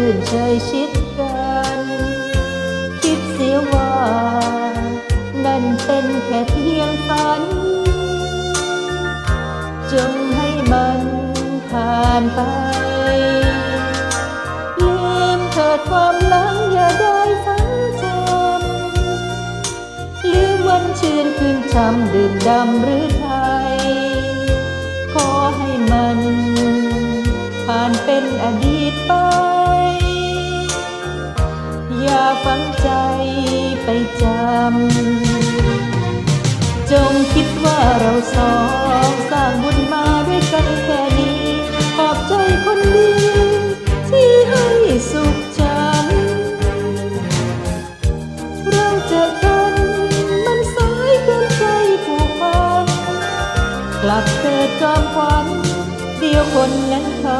ชื่นเชยชิดกัน คิดเสียว่า นั่นเป็นแค่เพียงฝัน จงให้มันผ่านไป ลืมเถิดความหลังอย่าได้ฝังจำลืมวันชื่นคืนช่ำดื่มดำหรือไทย ขอให้มันผ่านเป็นอดีต ใจไปจำ จงคิดว่าเราสองสร้างบุญมาด้วยกันแค่นี้ ขอบใจคนดี ที่ให้สุขฉัน เราเจอกันมันสายเกินใจผูกพันกลับเกิดจอมขวัญเดียวคนนั้นเขา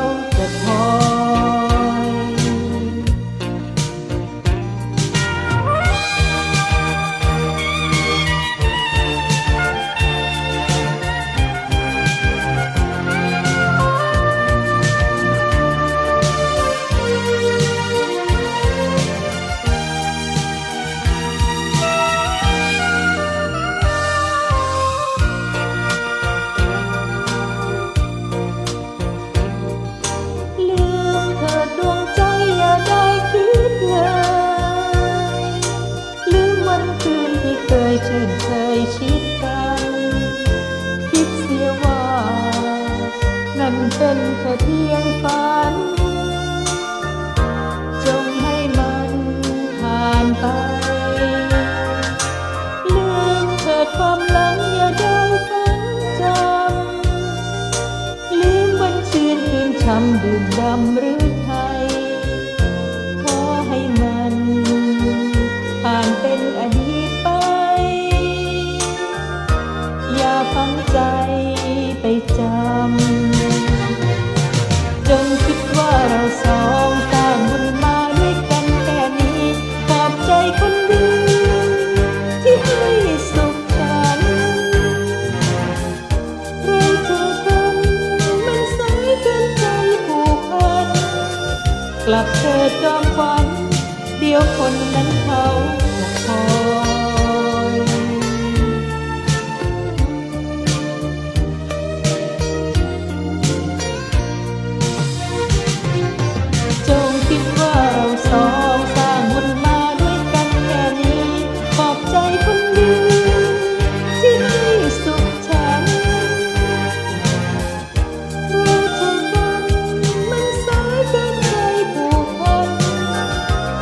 เพียงฝัน จงให้มันผ่านไป ลืมเถิความหลังอย่าได้ฝังจำ ลืมวันชื่นคืนช้ำดื่ดำหรือไทย ขอให้มันผ่านเป็นอดีตไป อย่าฝังใจไปจำ เราสองสร้างบุญมาด้วยกันแค่นี้ขอบใจคนดีที่ให้สุขฉันเรื่องเกันมันสายเกินผูกันกลับเธอจอมฝัน เดี๋ยวคนนั้นเขาจะพอ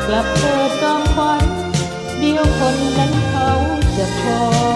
กลับเธอจองไว้เดียวคนนั้นเขาจะพอ